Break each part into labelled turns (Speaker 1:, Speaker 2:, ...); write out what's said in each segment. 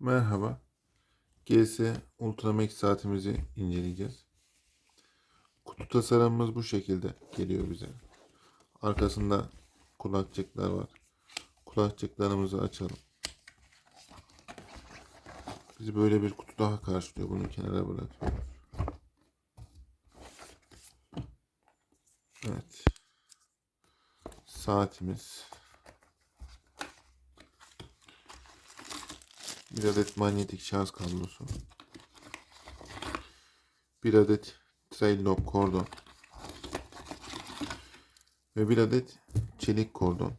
Speaker 1: Merhaba. GS Ultramax saatimizi inceleyeceğiz. Kutu tasarımımız bu şekilde geliyor bize. Arkasında kulakçıklar var. Kulakçıklarımızı açalım. Bizi böyle bir kutu daha karşılıyor. Bunu kenara bırakıyoruz. Evet. Saatimiz. Bir adet manyetik şarj kablosu. Bir adet trail lock kordon. Ve bir adet çelik kordon.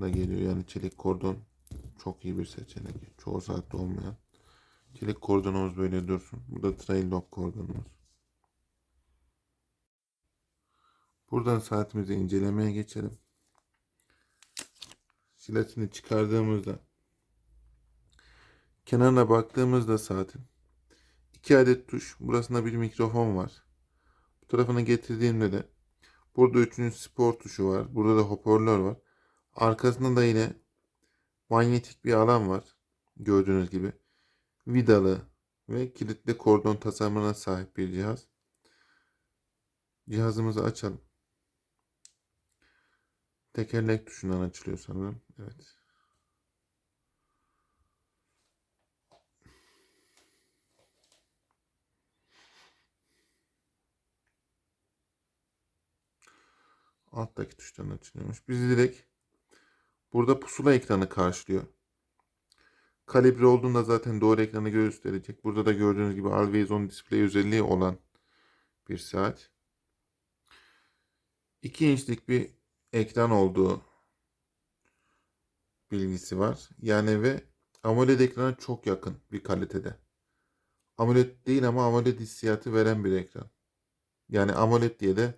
Speaker 1: Da geliyor yani çelik kordon çok iyi bir seçenek. Çoğu saatte olmayan. Çelik kordonumuz böyle dursun. Bu da trail lock kordonumuz. Buradan saatimizi incelemeye geçelim. Jiletini çıkardığımızda kenarına baktığımızda saatin iki adet tuş. Burasında bir mikrofon var. Bu tarafına getirdiğimde de burada üçüncü spor tuşu var. Burada da hoparlör var. Arkasında da yine manyetik bir alan var. Gördüğünüz gibi. Vidalı ve kilitli kordon tasarımına sahip bir cihaz. Cihazımızı açalım. Tekerlek tuşundan açılıyor sanırım. Evet. Alttaki tuştan açılıyormuş. Bizi direkt burada pusula ekranı karşılıyor. Kalibre olduğunda zaten doğru ekranı gösterecek. Burada da gördüğünüz gibi Always On Display özelliği olan bir saat. 2 inçlik bir ekran olduğu bilgisi var. Yani ve AMOLED ekrana çok yakın bir kalitede. AMOLED değil ama AMOLED hissiyatı veren bir ekran. Yani AMOLED diye de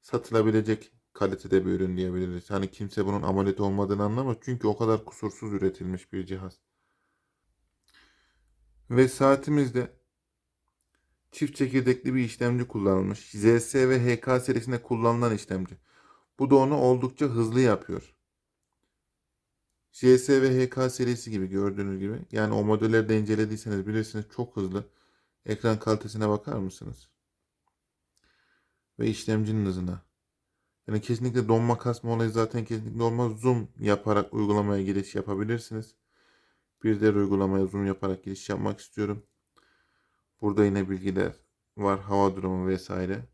Speaker 1: satılabilecek kalitede bir ürün diyebiliriz. Hani kimse bunun AMOLED olmadığını anlamaz. Çünkü o kadar kusursuz üretilmiş bir cihaz. Ve saatimizde çift çekirdekli bir işlemci kullanılmış. ZS ve HK serisinde kullanılan işlemci. Bu da onu oldukça hızlı yapıyor. JS ve HK serisi gibi gördüğünüz gibi. Yani o modelleri de incelediyseniz bilirsiniz çok hızlı. Ekran kalitesine bakar mısınız? Ve işlemcinin hızına. Yani kesinlikle donma kasma olayı zaten kesinlikle olmaz. Zoom yaparak uygulamaya giriş yapabilirsiniz. Bir de uygulamaya zoom yaparak giriş yapmak istiyorum. Burada yine bilgiler var. Hava durumu vesaire.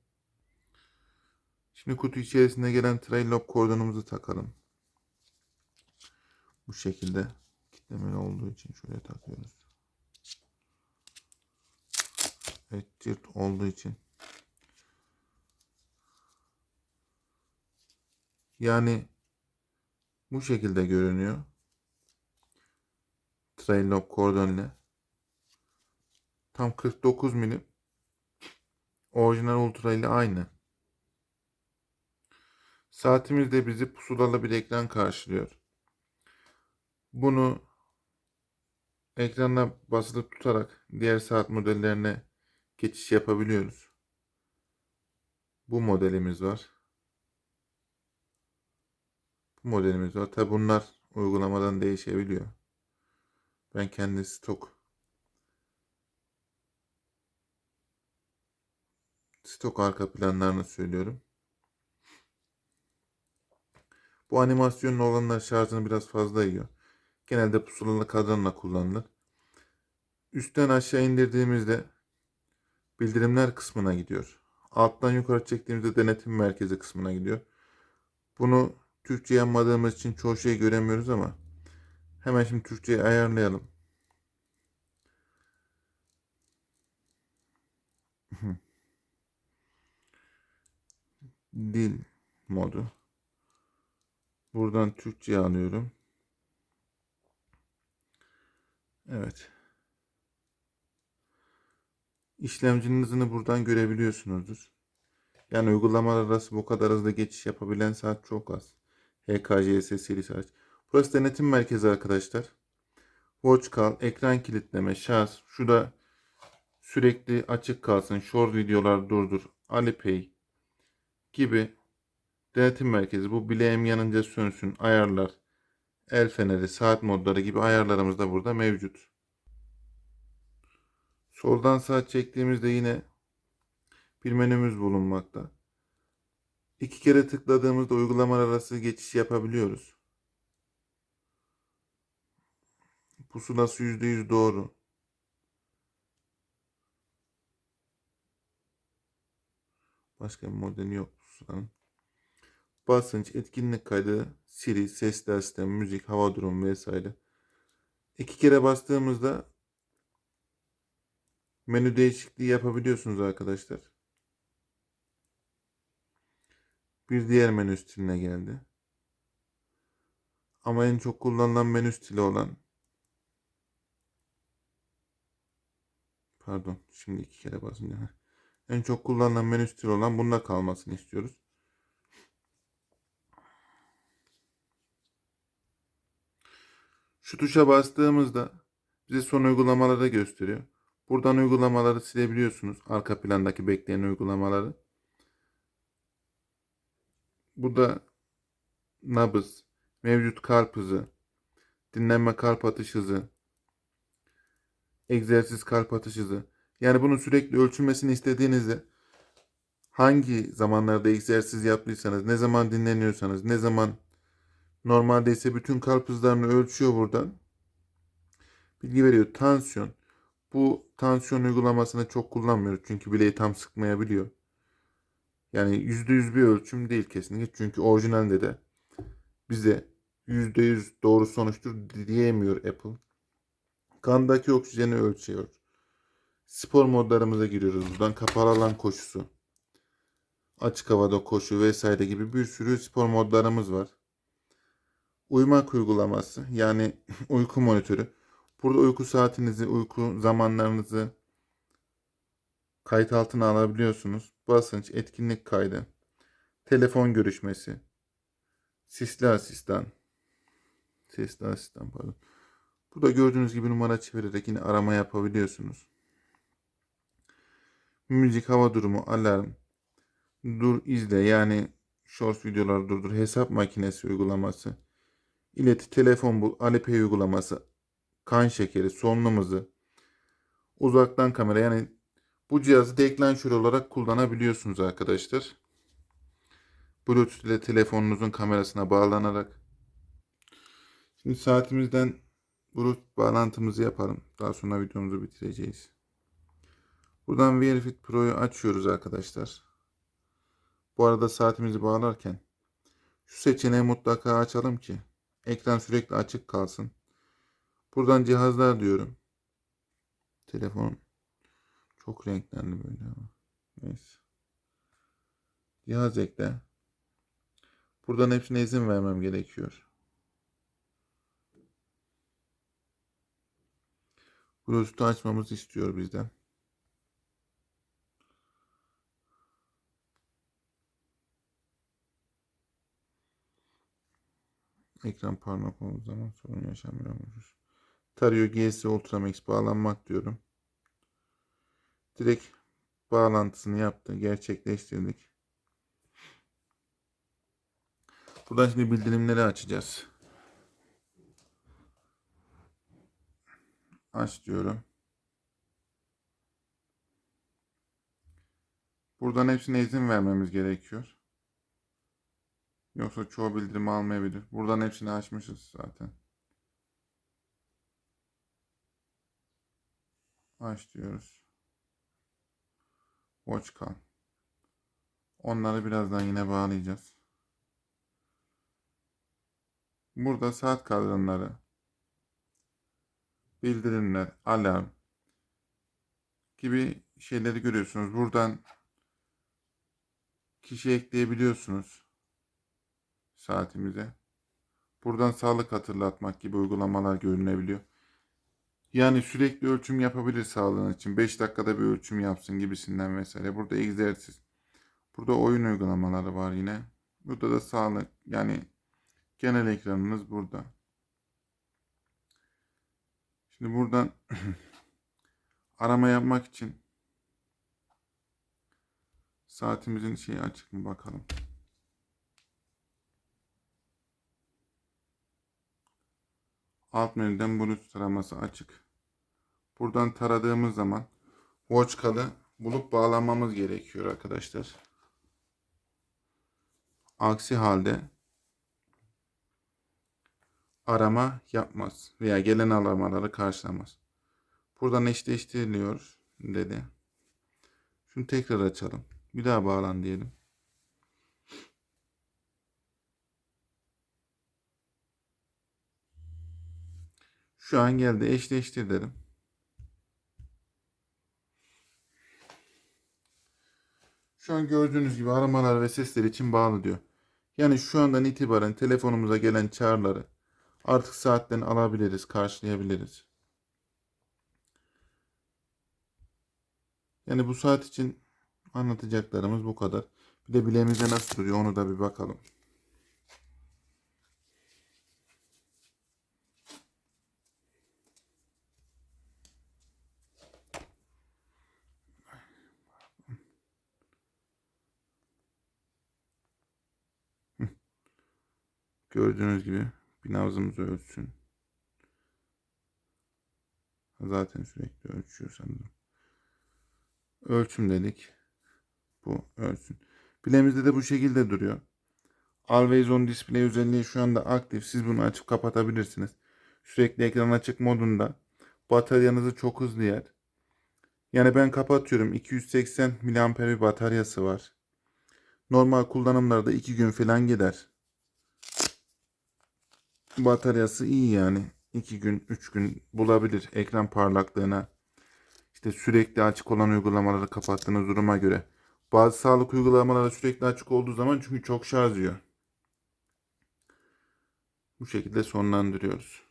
Speaker 1: Şimdi kutu içerisinde gelen trail lock kordonumuzu takalım. Bu şekilde kitlemeli olduğu için şöyle takıyoruz. Evet cırt olduğu için. Yani bu şekilde görünüyor. Trail lock kordon ile. Tam 49 milim. Orijinal ultra ile aynı. Saatimiz de bizi pusulalı bir ekran karşılıyor. Bunu ekrana basılı tutarak diğer saat modellerine geçiş yapabiliyoruz. Bu modelimiz var. Modelimiz var. Tabi bunlar uygulamadan değişebiliyor. Ben kendi stok stok arka planlarını söylüyorum. Bu animasyonun olanlar şarjını biraz fazla yiyor. Genelde pusulalı kadranla kullanılır. Üstten aşağı indirdiğimizde bildirimler kısmına gidiyor. Alttan yukarı çektiğimizde denetim merkezi kısmına gidiyor. Bunu Türkçe yanmadığımız için çoğu şey göremiyoruz ama hemen şimdi Türkçe'yi ayarlayalım. Dil modu. Buradan Türkçe alıyorum. Evet. İşlemcinin hızını buradan görebiliyorsunuzdur. Yani uygulamalar arası bu kadar hızlı geçiş yapabilen saat çok az. HKCS serisi hariç. Burası denetim merkezi arkadaşlar. Watch call, ekran kilitleme, şarj. Şu da sürekli açık kalsın. Short videolar durdur. Alipay gibi denetim merkezi. Bu bileğim yanınca sönsün. Ayarlar. el feneri, saat modları gibi ayarlarımız da burada mevcut. Soldan sağa çektiğimizde yine bir menümüz bulunmakta. İki kere tıkladığımızda uygulamalar arası geçiş yapabiliyoruz. Pusulası %100 doğru. Başka bir modeli yok pusulanın. Basınç, etkinlik kaydı, Siri, sesli sistem, müzik, hava durumu vesaire. İki kere bastığımızda menü değişikliği yapabiliyorsunuz arkadaşlar. Bir diğer menü stiline geldi. Ama en çok kullanılan menü stili olan Pardon. Şimdi iki kere basınca. En çok kullanılan menü stili olan bunda kalmasını istiyoruz. Şu tuşa bastığımızda bize son uygulamaları gösteriyor. Buradan uygulamaları silebiliyorsunuz. Arka plandaki bekleyen uygulamaları. Burada nabız, mevcut kalp hızı, dinlenme kalp atış hızı, egzersiz kalp atış hızı. Yani bunun sürekli ölçülmesini istediğinizde hangi zamanlarda egzersiz yaptıysanız, ne zaman dinleniyorsanız, ne zaman normalde ise bütün kalp hızlarını ölçüyor buradan. Bilgi veriyor. Tansiyon. Bu tansiyon uygulamasını çok kullanmıyoruz. Çünkü bileği tam sıkmayabiliyor. Yani %100 bir ölçüm değil kesinlikle. Çünkü orijinalde de bize %100 doğru sonuçtur diyemiyor Apple. Kandaki oksijeni ölçüyor. Spor modlarımıza giriyoruz buradan. Kapalı alan koşusu. Açık havada koşu vesaire gibi bir sürü spor modlarımız var. Uyumak uygulaması yani uyku monitörü. Burada uyku saatinizi, uyku zamanlarınızı kayıt altına alabiliyorsunuz. Basınç, etkinlik kaydı, telefon görüşmesi, sesli asistan, sesli asistan pardon. Burada gördüğünüz gibi numara çevirerek yine arama yapabiliyorsunuz. Müzik, hava durumu, alarm, dur izle. Yani short videolar durdur, hesap makinesi uygulaması, ileti, telefon bul, Alipay uygulaması, kan şekeri, solunum hızı, uzaktan kamera. Yani bu cihazı deklanşör olarak kullanabiliyorsunuz arkadaşlar. Bluetooth ile telefonunuzun kamerasına bağlanarak. Şimdi saatimizden Bluetooth bağlantımızı yapalım. Daha sonra videomuzu bitireceğiz. Buradan Wear Fit Pro'yu açıyoruz arkadaşlar. Bu arada saatimizi bağlarken şu seçeneği mutlaka açalım ki ekran sürekli açık kalsın. Buradan cihazlar diyorum. Telefon çok renklendi böyle ama. Neyse. Cihaz ekle. Buradan hepsine izin vermem gerekiyor. Bluetooth'u açmamızı istiyor bizden. Ekran parmak olduğu zaman sorun yaşamıyormuşuz. Tarıyor GS Ultramax bağlanmak diyorum. Direkt bağlantısını yaptı. Gerçekleştirdik. Buradan şimdi bildirimleri açacağız. Aç diyorum. Buradan hepsine izin vermemiz gerekiyor. Yoksa çoğu bildirimi almayabilir. Buradan hepsini açmışız zaten. Aç diyoruz. Watch kal. Onları birazdan yine bağlayacağız. Burada saat kadranları, bildirimler, alarm gibi şeyleri görüyorsunuz. Buradan kişi ekleyebiliyorsunuz saatimize. Buradan sağlık hatırlatmak gibi uygulamalar görünebiliyor. Yani sürekli ölçüm yapabilir sağlığın için. 5 dakikada bir ölçüm yapsın gibisinden vesaire. Burada egzersiz. Burada oyun uygulamaları var yine. Burada da sağlık. Yani genel ekranınız burada. Şimdi buradan arama yapmak için saatimizin şeyi açık mı bakalım. Alt menüden bulut taraması açık. Buradan taradığımız zaman watch call'ı bulup bağlamamız gerekiyor arkadaşlar. Aksi halde arama yapmaz veya gelen aramaları karşılamaz. Buradan eşleştiriliyor dedi. Şunu tekrar açalım. Bir daha bağlan diyelim. Şu an geldi. Eşleştir dedim. Şu an gördüğünüz gibi aramalar ve sesler için bağlı diyor. Yani şu andan itibaren telefonumuza gelen çağrıları artık saatten alabiliriz, karşılayabiliriz. Yani bu saat için anlatacaklarımız bu kadar. Bir de bileğimizde nasıl duruyor onu da bir bakalım. Gördüğünüz gibi bir nabzımızı ölçsün. Zaten sürekli ölçüyor sanırım. Ölçüm dedik. Bu ölçüm. Bilemizde de bu şekilde duruyor. Always on display özelliği şu anda aktif. Siz bunu açıp kapatabilirsiniz. Sürekli ekran açık modunda. Bataryanızı çok hızlı yer. Yani ben kapatıyorum. 280 mAh bir bataryası var. Normal kullanımlarda 2 gün falan gider. Bataryası iyi yani. 2 gün, 3 gün bulabilir ekran parlaklığına. İşte sürekli açık olan uygulamaları kapattığınız duruma göre. Bazı sağlık uygulamaları sürekli açık olduğu zaman çünkü çok şarj yiyor. Bu şekilde sonlandırıyoruz.